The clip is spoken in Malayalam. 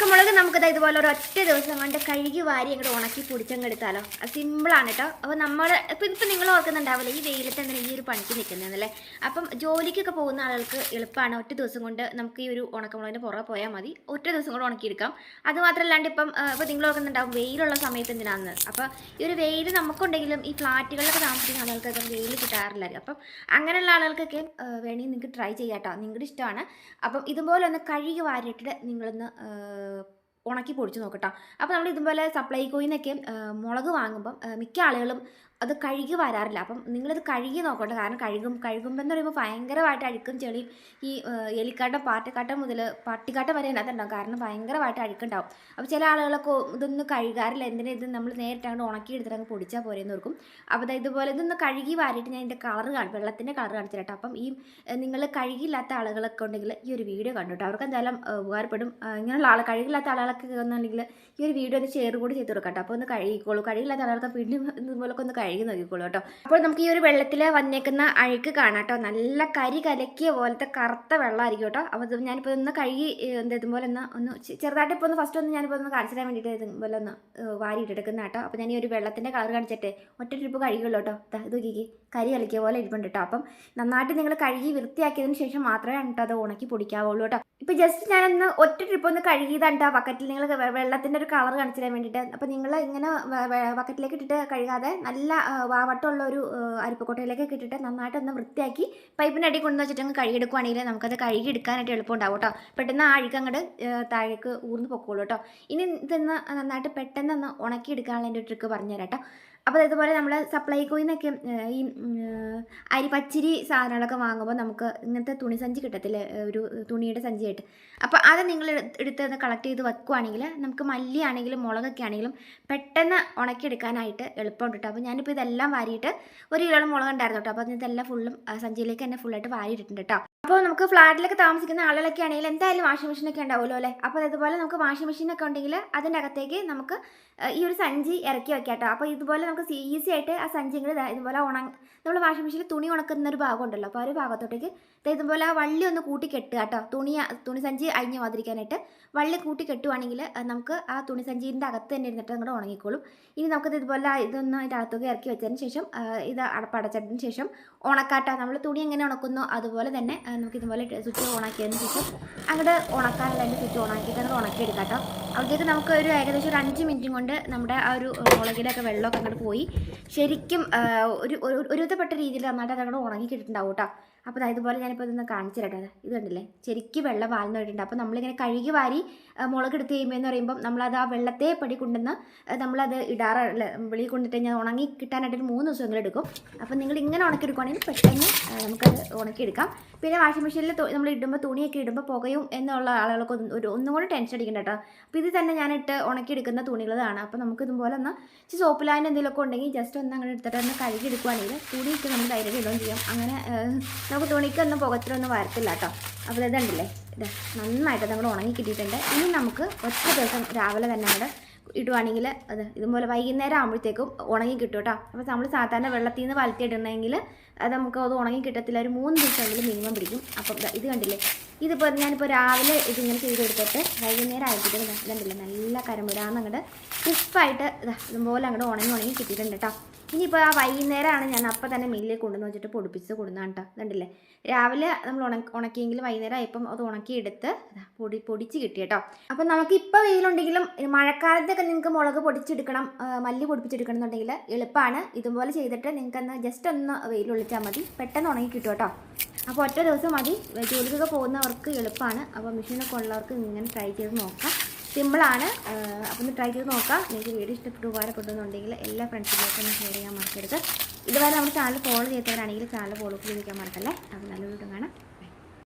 ഉണക്കമുളക് നമുക്കത് ഇതുപോലെ ഒരു ഒറ്റ ദിവസം കൊണ്ട് കഴുകി വാരി അങ്ങോട്ട് ഉണക്കി പൊടിച്ചങ്ങെടുത്താലോ. അത് സിമ്പിളാണ് കേട്ടോ അപ്പോൾ നമ്മൾ ഇപ്പം ഇപ്പം നിങ്ങൾ ഓർക്കുന്നുണ്ടാവില്ല ഈ വെയിലത്ത് എന്തിനാ ഈ ഒരു പണിക്ക് നിൽക്കുന്നതെന്നല്ലേ അപ്പം ജോലിക്കൊക്കെ പോകുന്ന ആളുകൾക്ക് എളുപ്പമാണ് ഒറ്റ ദിവസം കൊണ്ട് നമുക്ക് ഈ ഒരു ഉണക്കമുളകിന്റെ പുറകെ പോയാൽ മതി. ഒറ്റ ദിവസം കൊണ്ട് ഉണക്കിയെടുക്കാം. അത് മാത്രമല്ലാണ്ട് ഇപ്പം ഇപ്പോൾ ഇപ്പം നിങ്ങൾ ഓർക്കുന്നുണ്ടാവും വെയിലുള്ള സമയത്ത് എന്തിനാന്ന്. അപ്പോൾ ഈ ഒരു വെയിൽ നമുക്കുണ്ടെങ്കിലും ഈ ഫ്ലാറ്റുകളിലൊക്കെ താമസിക്കുന്ന ആളുകൾക്കൊക്കെ വെയിൽ കിട്ടാറില്ല. അപ്പം അങ്ങനെയുള്ള ആളുകൾക്കൊക്കെ വേണമെങ്കിൽ നിങ്ങൾക്ക് ട്രൈ ചെയ്യാം കേട്ടോ നിങ്ങളുടെ ഇഷ്ടമാണ്. അപ്പം ഇതുപോലെ ഒന്ന് കഴുകി വാരിയിട്ടിട്ട് നിങ്ങളൊന്ന് ഉണക്കി പൊടിച്ച് നോക്കട്ടോ. അപ്പോൾ നമ്മൾ ഇതുപോലെ സപ്ലൈകോയിൽ നിന്നൊക്കെ മുളക് വാങ്ങുമ്പം മിക്ക ആളുകളും അത് കഴുകി വരാറില്ല. അപ്പം നിങ്ങളിത് കഴുകി നോക്കട്ടെ കാരണം കഴുകും കഴുകുമ്പോൾ എന്ന് പറയുമ്പോൾ ഭയങ്കരമായിട്ട് അഴുക്കും ചെളിയും. ഈ എലിക്കാട്ടം പാറ്റക്കാട്ടം മുതൽ പട്ടിക്കാട്ടം വരെ അതിനകത്തുണ്ടാവും കാരണം ഭയങ്കരമായിട്ട് അഴുക്കുണ്ടാവും. അപ്പോൾ ചില ആളുകളൊക്കെ ഇതൊന്നും കഴുകാറില്ല. എന്തിനാ ഇത് നമ്മൾ നേരിട്ട് അങ്ങോട്ട് ഉണക്കി എടുത്തിട്ട് അങ്ങ് പൊടിച്ചാൽ പോരെന്ന് ഓർക്കും. അപ്പോൾ ഇതുപോലെ ഇതൊന്ന് കഴുകി വാരിയിട്ട് ഞാൻ ഇതിന്റെ കളർ കാണും വെള്ളത്തിന്റെ കളർ കാണിച്ചു തരാം അപ്പം ഈ നിങ്ങൾ കഴുകില്ലാത്ത ആളുകളൊക്കെ ഉണ്ടെങ്കിൽ ഈ ഒരു വീഡിയോ കണ്ടു കേട്ടോ. അവർക്ക് എന്തായാലും ഉപകാരപ്പെടും. ഇങ്ങനെയുള്ള ആൾ കഴുകില്ലാത്ത ആളുകളൊക്കെ ഉണ്ടെങ്കിൽ ഈ ഒരു വീഡിയോ ഒന്ന് ഷെയർ കൂടി ചെയ്ത് കൊടുക്കട്ടെ. കേട്ടോ അപ്പോൾ ഒന്ന് കഴുകിക്കോളൂ. കഴുകില്ലാത്ത ആളുകൾക്ക് വീണ്ടും ഇതുപോലൊക്കെ ഒന്ന് കഴുകി നോക്കിക്കോളൂ കേട്ടോ. അപ്പോൾ നമുക്ക് ഈ ഒരു വെള്ളത്തിൽ വന്നേക്കുന്ന അഴുക്ക് കാണാം കേട്ടോ. നല്ല കരി കലക്കിയ പോലത്തെ കറുത്ത വെള്ളമായിരിക്കും കേട്ടോ. അപ്പോൾ ഇത് ഞാനിപ്പോൾ ഒന്ന് കഴുകി ഏ, ഇതുപോലെ ഒന്ന് ഒന്ന് ചെറുതായിട്ട് ഇപ്പോൾ ഒന്ന് ഫസ്റ്റ് ഒന്ന് ഞാനിപ്പോൾ ഒന്ന് കാണിച്ചു തരാൻ വേണ്ടിയിട്ട് ഇതുപോലെ ഒന്ന് വാരിയിട്ടെടുക്കുന്ന കേട്ടോ. അപ്പോൾ ഞാൻ ഈ ഒരു വെള്ളത്തിന്റെ കളർ കാണിച്ചിട്ട് ഒറ്റ ട്രിപ്പ് കഴുകുള്ളൂ കേട്ടോ. ഇത് നോക്കിക്കേ. കരി കലക്കിയ പോലെ ഇരിപ്പുണ്ട് കേട്ടോ. അപ്പം നന്നായിട്ട് നിങ്ങൾ കഴുകി വൃത്തിയാക്കിയതിന് ശേഷം മാത്രമേ കേട്ടോ അത് ഉണക്കി പൊടിക്കാവുള്ളൂ കേട്ടോ. ഇപ്പം ജസ്റ്റ് ഞാനൊന്ന് ഒറ്റ ട്രിപ്പ് ഒന്ന് കഴുകിയതാണ് കേട്ടോ ബക്കറ്റിൽ നിങ്ങൾ വെള്ളത്തിന്റെ ഒരു കളർ കാണിച്ചു തരാൻ വേണ്ടിയിട്ട് അപ്പോൾ നിങ്ങൾ ഇങ്ങനെ ബക്കറ്റിലേക്ക് ഇട്ടിട്ട് കഴുകാതെ നല്ല ആ, വാവട്ടമുള്ള ഒരു അരിപ്പക്കോട്ടയിലേക്ക് ഇട്ടിട്ട് നന്നായിട്ട് ഒന്ന് വൃത്തിയാക്കി പൈപ്പിന്റെ അടി കൊണ്ടു വെച്ചിട്ട് അങ്ങ് കഴുകിയെടുക്കുവാണെങ്കിൽ നമുക്കത് കഴുകി എടുക്കാനായിട്ട് എളുപ്പമുണ്ടാവും കേട്ടോ. പെട്ടെന്ന് ആ അഴുക്ക് അങ്ങോട്ട് താഴേക്ക് ഊർന്ന് പൊക്കോളൂ കേട്ടോ. ഇനി ഇതൊന്ന് നന്നായിട്ട് പെട്ടെന്ന് ഒന്ന് ഉണക്കി എടുക്കാനുള്ള എന്റെ ട്രിക്ക് പറഞ്ഞുതരാം കേട്ടോ. അപ്പോൾ ഇതുപോലെ നമ്മൾ സപ്ലൈകോയിൽ നിന്നൊക്കെ ഈ അരി പച്ചരി സാധനങ്ങളൊക്കെ വാങ്ങുമ്പോൾ നമുക്ക് ഇങ്ങനത്തെ തുണി സഞ്ചി കിട്ടത്തില്ലേ? ഒരു തുണിയുടെ സഞ്ചിയായിട്ട്. അപ്പോൾ അത് നിങ്ങൾ എടുത്ത് കളക്ട് ചെയ്ത് വെക്കുവാണെങ്കിൽ നമുക്ക് മല്ലിയാണെങ്കിലും മുളകൊക്കെ ആണെങ്കിലും പെട്ടെന്ന് ഉണക്കിയെടുക്കാനായിട്ട് എളുപ്പമുണ്ട് കേട്ടോ അപ്പോൾ ഞാനിപ്പോൾ ഇതെല്ലാം വാരിയിട്ട് ഒരു കിലോ മുളക് ഉണ്ടായിരുന്നു കേട്ടോ അപ്പോൾ ഇതെല്ലാം ഫുള്ളും സഞ്ചിയിലേക്ക് തന്നെ ഫുള്ളായിട്ട് വാരിയിട്ടുണ്ട് കേട്ടോ അപ്പോൾ നമുക്ക് ഫ്ലാറ്റിലൊക്കെ താമസിക്കുന്ന ആളുകളൊക്കെ ആണെങ്കിൽ എന്തായാലും വാഷിംഗ് മെഷീനൊക്കെ ഉണ്ടാവുമല്ലോ അല്ലേ? അപ്പോൾ അതുപോലെ നമുക്ക് വാഷിംഗ് മെഷീനൊക്കെ ഉണ്ടെങ്കിൽ അതിന്റെ അകത്തേക്ക് നമുക്ക് ഈ ഒരു സഞ്ചി ഇറക്കി വെക്കാം കേട്ടോ. അപ്പോൾ ഇതുപോലെ നമുക്ക് ഈസി ആയിട്ട് ആ സഞ്ചി ഇതുപോലെ ഉണങ്ങ നമ്മൾ വാഷിംഗ് മെഷീനിൽ തുണി ഉണക്കുന്ന ഒരു ഭാഗം ഉണ്ടല്ലോ. അപ്പോൾ ആ ഒരു ഭാഗത്തോട്ടേക്ക് ഇതുപോലെ ആ വള്ളി ഒന്ന് കൂട്ടി കെട്ടുക കേട്ടോ. തുണി തുണി സഞ്ചി അഴിഞ്ഞു വന്നിരിക്കാനായിട്ട് വള്ളി കൂട്ടി കെട്ടുവാണെങ്കിൽ നമുക്ക് ആ തുണി സഞ്ചീന്റെ അകത്ത് തന്നെ ഇരുന്നിട്ട് അങ്ങോട്ട് ഉണങ്ങിക്കോളും. ഇനി നമുക്കത് ഇതുപോലെ ഇതൊന്ന് അതിന്റെ അകത്തൊക്കെ ഇറക്കി വെച്ചതിന് ശേഷം ഇത് അടപ്പടച്ചതിന് ശേഷം ഉണക്കാട്ടോ. നമ്മൾ തുണി എങ്ങനെ ഉണക്കുന്നോ അതുപോലെ തന്നെ നമുക്ക് ഇതുപോലെ സ്വിച്ച് ഓണാക്കിയതിന് ശേഷം അങ്ങോട്ട് ഉണക്കാനുള്ള അതിന്റെ സ്വിച്ച് ഓണാക്കിയിട്ട് ഉണക്കി എടുക്കാം കേട്ടോ നമുക്ക് ഒരു ഏകദേശം ഒരു അഞ്ച് മിനിറ്റും കൊണ്ട് നമ്മുടെ ആ ഒരു മുളകിലൊക്കെ വെള്ളമൊക്കെ അങ്ങോട്ട് പോയി. ശരിക്കും ഒരു ഒരു- ഒരുവിധപ്പെട്ട രീതിയിൽ നന്നായിട്ട് അത് അങ്ങോട്ട് ഉണങ്ങി കിട്ടിയിട്ടുണ്ടാവും കേട്ടോ അപ്പോൾ ഇതുപോലെ ഞാനിപ്പോൾ ഇതൊന്ന് കാണിച്ചു തരട്ടെ. ഇത് കണ്ടില്ലേ? ശരിക്കും വെള്ളം വാൽന്നു പോയിട്ടുണ്ട് അപ്പോൾ നമ്മളിങ്ങനെ കഴുകി വാരി മുളകെടുത്ത് കഴിയുമ്പോൾ എന്ന് പറയുമ്പോൾ നമ്മളത് ആ വെള്ളത്തെ പടി കൊണ്ടുവന്ന് നമ്മളത് ഇടാറല്ല വെളിയിൽ കൊണ്ടിട്ട് കഴിഞ്ഞാൽ ഉണങ്ങി കിട്ടാനായിട്ട് ഒരു മൂന്ന് ദിവസമെങ്കിലും എടുക്കും. അപ്പോൾ നിങ്ങൾ ഇങ്ങനെ ഉണക്കിയെടുക്കുകയാണെങ്കിൽ പെട്ടെന്ന് നമുക്കത് ഉണക്കിയെടുക്കാം. പിന്നെ വാഷിംഗ് മെഷീനിൽ നമ്മൾ ഇടുമ്പോൾ തുണിയൊക്കെ ഇടുമ്പോൾ പുകയും എന്നുള്ള ആളുകൾക്ക് ഒരു ഒന്നും കൂടെ ടെൻഷൻ അടിക്കണ്ട കേട്ടോ. അപ്പോൾ ഇത് തന്നെ ഞാനിട്ട് ഉണക്കിയെടുക്കുന്ന തുണികളാണ് അപ്പോൾ നമുക്ക് ഇതുപോലെ ഒന്ന് സോപ്പ് ലൈൻ എന്തെങ്കിലുമൊക്കെ ഉണ്ടെങ്കിൽ ജസ്റ്റ് ഒന്ന് അങ്ങനെ എടുത്തിട്ട് ഒന്ന് കഴുകി എടുക്കുകയാണെങ്കിൽ തുണിയൊക്കെ നമുക്ക് ധൈര്യം ഇടുകയും ചെയ്യാം. അങ്ങനെ നമുക്ക് തുണിക്കൊന്നും പുകത്തിലൊന്നും വരത്തില്ല കേട്ടോ. അപ്പോൾ ഇതുണ്ടല്ലേ? ഇത് നന്നായിട്ട് നമ്മൾ ഉണങ്ങി കിട്ടിയിട്ടുണ്ട്. ഇനി നമുക്ക് ഒറ്റ ദിവസം രാവിലെ തന്നെ അവിടെ ഇടുവാണെങ്കിൽ അത് ഇതുപോലെ വൈകുന്നേരം ആകുമ്പോഴത്തേക്കും ഉണങ്ങി കിട്ടും കേട്ടോ. അപ്പോൾ നമ്മൾ സാധാരണ വെള്ളത്തിൽ നിന്ന് വലത്തിയിടണമെങ്കിൽ അത് നമുക്ക് അത് ഉണങ്ങി കിട്ടത്തില്ല. ഒരു മൂന്ന് ദിവസമെങ്കിലും മിനിമം പിടിക്കും. അപ്പം ഇത് കണ്ടില്ലേ? ഇതിപ്പോൾ ഞാനിപ്പോൾ രാവിലെ ഇതിങ്ങനെ ചെയ്തെടുത്തിട്ട് വൈകുന്നേരം ആയിട്ടിട്ട് ഇതുണ്ടല്ലേ നല്ല കരമിടാന്ന് അങ്ങോട്ട് ക്രിസ്പായിട്ട് ഇതാ ഇതുപോലെ അങ്ങോട്ട് ഉണങ്ങി ഉണങ്ങി കിട്ടിയിട്ടുണ്ട് കേട്ടോ. ഇനിയിപ്പോൾ ആ വൈകുന്നേരമാണ് ഞാൻ അപ്പം തന്നെ മില്ലിൽ കൊണ്ടുവന്ന് വെച്ചിട്ട് പൊടിപ്പിച്ച് കൊടുക്കുന്നതാണ് കേട്ടോ ഇതുണ്ടല്ലേ രാവിലെ നമ്മൾ ഉണക്ക ഉണക്കിയെങ്കിൽ വൈകുന്നേരം ആയപ്പം അത് ഉണക്കിയെടുത്ത് പൊടി പൊടിച്ച് കിട്ടി കേട്ടോ അപ്പം നമുക്ക് ഇപ്പോൾ വെയിലുണ്ടെങ്കിലും മഴക്കാലത്തൊക്കെ നിങ്ങൾക്ക് മുളക് പൊടിച്ചെടുക്കണം മല്ലി പൊടിപ്പിച്ചെടുക്കണം എന്നുണ്ടെങ്കിൽ എളുപ്പമാണ് ഇതുപോലെ ചെയ്തിട്ട് നിങ്ങൾക്ക് ഒന്ന് ജസ്റ്റ് ഒന്ന് വെയിൽ ഒളിച്ചാൽ മതി. പെട്ടെന്ന് ഉണങ്ങി കിട്ടും കേട്ടോ അപ്പോൾ ഒറ്റ ദിവസം മതി. ജോലിക്കൊക്കെ പോകുന്നവർക്ക് എളുപ്പമാണ് അപ്പോൾ മെഷീനൊക്കെ ഉള്ളവർക്ക് ഇങ്ങനെ ട്രൈ ചെയ്ത് നോക്കാം. സിമ്പിളാണ്. അപ്പോൾ ഒന്ന് ട്രൈ ചെയ്ത് നോക്കാം. നിങ്ങൾക്ക് വീഡിയോ ഇഷ്ടപ്പെട്ടു ഉപകാരപ്പെടുന്നുണ്ടെങ്കിൽ എല്ലാ ഫ്രണ്ട്സിലേക്കും ഒന്ന് ഷെയർ ചെയ്യാൻ മറക്കരുത്. ഇതുവരെ നമ്മുടെ ചാനൽ ഫോളോ ചെയ്തവരാണെങ്കിൽ ചാനൽ ഫോളോ ചെയ്തിരിക്കാൻ മറക്കല്ലേ? അപ്പോൾ നല്ലൊരു കാണാം.